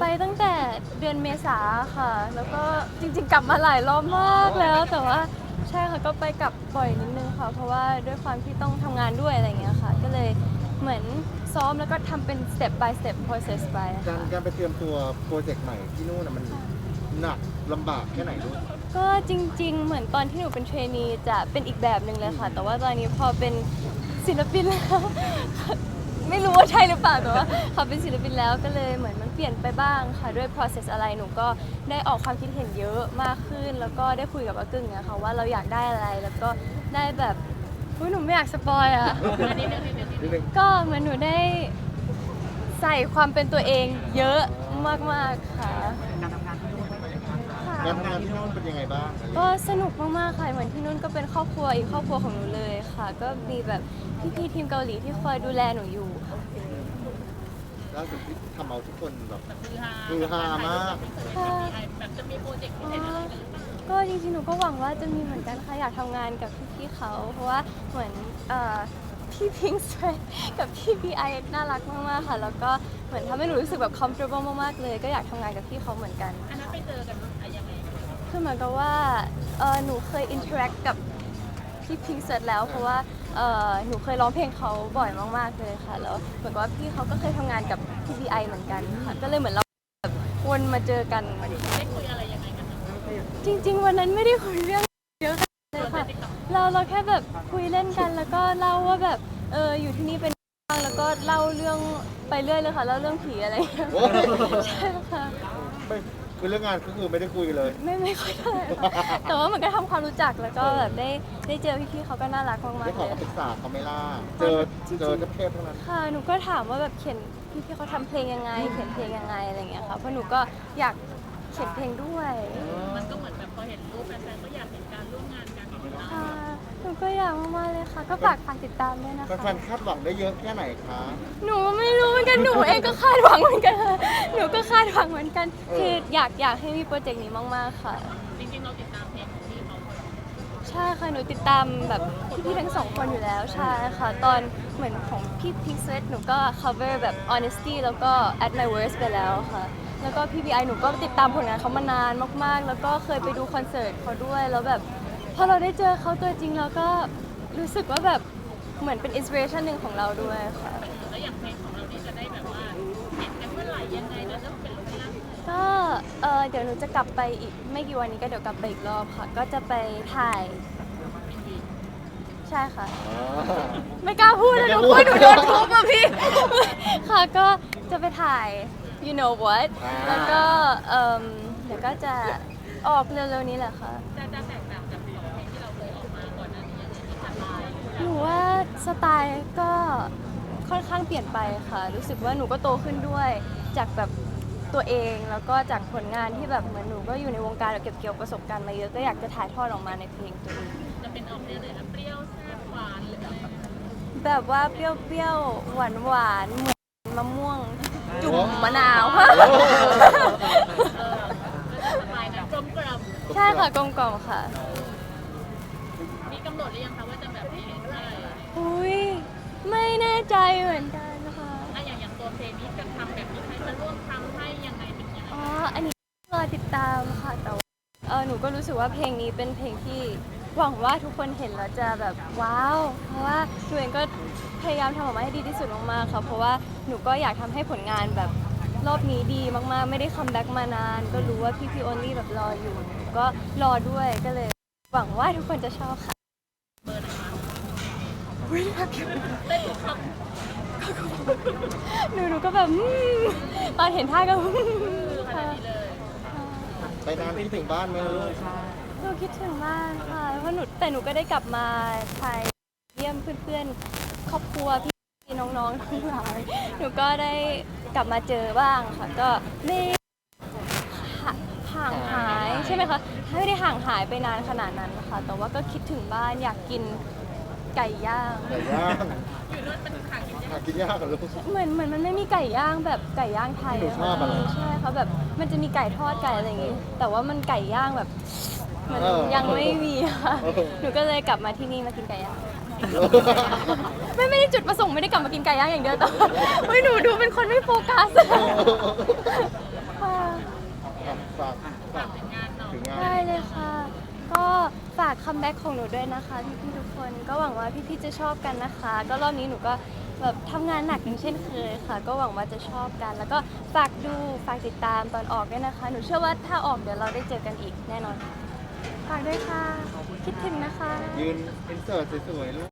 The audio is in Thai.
ไปตั้งแต่เดือนเมษาค่ะ แล้วก็จริงๆ กลับมาหลายรอบมากแล้ว แต่ว่าใช่ค่ะก็ไปกลับบ่อยนิดนึงค่ะ เพราะว่าด้วยความที่ต้องทำงานด้วยอะไรอย่างเงี้ยค่ะ ก็เลยเหมือนซ้อมแล้วก็ทำเป็น step by step process ไปการค่ะ การไปเตรียมตัวโปรเจกต์ใหม่ที่นู่นน่ะมันหนักลำบากแค่ไหนลูกก็จริง ๆ เหมือนตอนที่หนูเป็นเทรนนีจะเป็นอีกแบบหนึ่งเลยค่ะ แต่ว่าตอนนี้พอเป็นศิลปินแล้ว ไม่รู้ว่าใช่หรือเปล่าแต่ว่าพอเป็นศิลปินแล้วก็เลยเหมือนมันเปลี่ยนไปบ้างค่ะด้วย process อะไรหนูก็ได้ออกความคิดเห็นเยอะมากขึ้น แล้วก็ได้คุยกับอากึ่งเนี่ยค่ะว่าเราอยากได้อะไรแล้วก็ได้แบบอุ๊ยหนูไม่อยากสปอยอะอันนี้เรื่องนี้เรื่องนี้นิดนึงก็เหมือนหนูได้ใส่ความเป็นตัวเองเยอะมากๆค่ะ การทำงานที่นู่นเป็นยังไงบ้างก็สนุกมากๆค่ะเหมือนที่นู่นก็เป็นครอบครัวอีกครอบครัวของหนูเลยค่ะ ก็มีแบบพี่ๆทีมเกาหลีที่คอยดูแลหนูอยู่ค่ะล่าสุดที่ทำเอาทุกคนแบบฮือฮาฮือฮามากแบบจะมีโปรเจกต์พิเศษอะไรหรือเปล่าก็จริงๆหนูก็หวังว่าจะมีเหมือนกันค่ะอยากทำงานกับพี่ๆเขาเพราะว่าเหมือนเอ่อพี่พิงสวยกับพี่พีไอน่ารักมากๆค่ะ แล้วก็เหมือนทำให้หนูรู้สึกแบบ comfortable มากๆเลย ก็อยากทำงานกับพี่เขาเหมือนกัน อันนั้นไปเจอกันอะไรยังไง คือเหมือนกับว่าเออหนูเคยอินเทอร์แอคกับพี่พิงเสร็จแล้วเพราะว่าเออหนูเคยร้องเพลงเขาบ่อยมากๆเลยค่ะ แล้วเหมือนกับว่าพี่เขาก็เคยทำงานกับพี่พีไอเหมือนกันค่ะก็เลยเหมือนเราแบบวนมาเจอกันได้คุยอะไรยังไงกันนะจริง ๆ วันนั้นไม่ได้คุยเรื่องเยอะเลยค่ะเราเราแค่แบบคุยเล่นกัน แล้วก็เล่าว่าแบบเอออยู่ที่นี่เป็นยังไงบ้างแล้วก็เล่าเรื่องไปเรื่อยเลยค่ะเล่าเรื่องผีอะไรอย่างเงี้ยโอ้ใช่ค่ะไม่ คือเรื่องงานก็คือไม่ได้คุยเลย ไม่ไม่ค่อยเท่าไหร่ค่ะแต่ว่าเหมือนก็ทำความรู้จักแล้วก็แบบได้ได้เจอพี่ๆเขาก็น่ารักมากได้ๆขอเลยคำปรึกษาเขาไหม่ล่าเจอเจอเทพๆทั้งนั้น ค่ะหนูก็ถามว่าแบบเขียนพี่ๆเขาทำเพลงยังไง เขียนเพลงยังไงอะไรอย่างเงี้ยค่ะเพราะหนูก็อยากเขียนเพลงด้วยมันก็เหมือนแบบพอเห็นรูปแฟนๆก็อยากเห็นการร่วมงานกันของเราค่ะ หนูก็อยากมากๆเลยค่ะ ก็ฝากฝากติดตามด้วยนะคะแฟนๆคาดหวังได้เยอะแค่ไหนคะหนูไม่รู้เหมือนกันหนูเองก็คาดหวังเหมือนกันค่ะหนูก็คาดหวังเหมือนกันคืออยากอยากให้มีโปรเจกต์นี้มากๆค่ะ จริงๆเราติดตามเพลงของพี่เขาใช่ค่ะหนูติดตามแบบพี่ๆทั้งสองคนอยู่แล้วใช่ค่ะ ตอนเหมือนของพี่พิกเซตหนูก็ cover แบบ honesty แล้วก็ at my worst ไปแล้วค่ะ แล้วก็พี่พีไอหนูก็ติดตามผลงานเขามานานมากๆ แล้วก็เคยไปดูคอนเสิร์ตเขาด้วย แล้วแบบ พอเราได้เจอเขาตัวจริงเราก็รู้สึกว่าแบบเหมือนเป็น inspiration หนึ่งของเราด้วยค่ะ แล้วอย่างเพลงของเรานี่จะได้แบบว่าเห็นกันเมื่อไหร่ยังไงแล้วจะเป็นรูปเป็นร่างก็เออเดี๋ยวหนูจะกลับไปอีกไม่กี่วันนี้ก็เดี๋ยวกลับไปอีกรอบค่ะ ก็จะไปถ่าย ใช่ค่ะอ๋อไม่กล้าพูดเลยไม่หกนูล้าพูดพูดหนูโดนทุบอะพี่ ค่ะก็จะไปถ่าย you know what อ่า แล้วก็เอิ่มเดี๋ยวก็จะออกเร็วๆนี้แหละค่ะ จะจะ หนูว่าสไตล์ก็ค่อนข้างเปลี่ยนไปค่ะ รู้สึกว่าหนูก็โตขึ้นด้วยจากแบบตัวเองแล้วก็จากผลงานที่แบบเหมือนหนูก็อยู่ในวงการแล้วเก็บเกี่ยวประสบการณ์มาเยอะก็อยากจะถ่ายทอดออกมาในเพลงตัวนี้จะเป็นออกแนวไหนคะเปรี้ยวแซ่บหวานหรืออะไรแบบว่าเปรี้ยวๆหวานหวานๆเหมือนมะม่วง จุ่มมะนาวโอ้เออสไตล์นั้นกลมกล่อมใช่ค่ะกลมกล่อมค่ะ มีกำหนดหรือยังคะว่าจะแบบนี้เมื่อไหร่ อุ้ยไม่แน่ใจเหมือนกันนะคะอะอย่างอย่างตัวเพลงนี้จะทำแบบนี้ให้มาร่วมทำให้ยังไงเป็นยังไงอ๋ออันนี้รอติดตามค่ะแต่ว่าเออหนูก็รู้สึกว่าเพลงนี้เป็นเพลงที่หวังว่าทุกคนเห็นแล้วจะแบบว้าว เพราะว่าหนูเองก็พยายามทำออกมาให้ดีที่สุดมากๆค่ะเพราะว่าหนูก็อยากทำให้ผลงานแบบรอบนี้ดีมากๆ ไม่ได้คัมแบ็กมานาน ก็รู้ว่าพี่พี่โอนี่แบบรออยู่หนูก็รอด้วยก็เลย หวังว่าทุกคนจะชอบค่ะ อุ๊ยอยากเต้นทุกคหนูหนูก็แบบอืมตอนเห็นท่าก็อืมำขนาดนี้เลยไปนานที่ถึงบ้านไหมลูกหนูคิดถึงมากค่ะเพราะหนูแต่หนูก็ได้กลับมาไทยเยี่ยมเพื่อนๆ ครอบครัวพี่น้องๆทั้งหลายหนูก็ได้กลับมาเจอบ้างค่ะ ก็ไม่ห่าห่างหายใช่ไหมคะไม่ได้ห่างหายไปนานขนาดนั้นค่ะแต่ว่าก็คิดถึงบ้านอยากกิน ไก่ย่าง ไก่ย่างอยู่ด้วยเป็นขากินหากินยากเหรอลูก เหมือนเหมือนมันไม่มีไก่ย่างแบบไก่ย่างไทยหนูชอบอะไรใช่ค่ะแบบมันจะมีไก่ทอดไก่อะไรอย่างงี้ แต่ว่ามันไก่ย่างแบบเหมือนเออยังไม่มีค่ะเออ หนูก็เลยกลับมาที่นี่มากินไก่ย่างไม่ไม่ได้จุดประสงค์ไม่ได้กลับมากินไก่ย่างอย่างเดียวแต่ว่าเฮ้ยหนูดูเป็นคนไม่โฟกัสค่ะ ฝากฝากงานหน่อยถึงงานได้เลยค่ะ ก็ ฝากคัมแบ็กของหนูด้วยนะคะพี่ๆทุกคนก็หวังว่าพี่ๆจะชอบกันนะคะ ก็รอบนี้หนูก็แบบทำงานหนักอย่างเช่นเคยค่ะ ก็หวังว่าจะชอบกัน แล้วก็ฝากดูฝากติดตามตอนออกด้วยนะคะ หนูเชื่อว่าถ้าออกเดี๋ยวเราได้เจอกันอีกแน่นอนฝากด้วยค่ะ คิดถึงนะคะ ยืนเอ็นเสิร์ตสวยๆลูก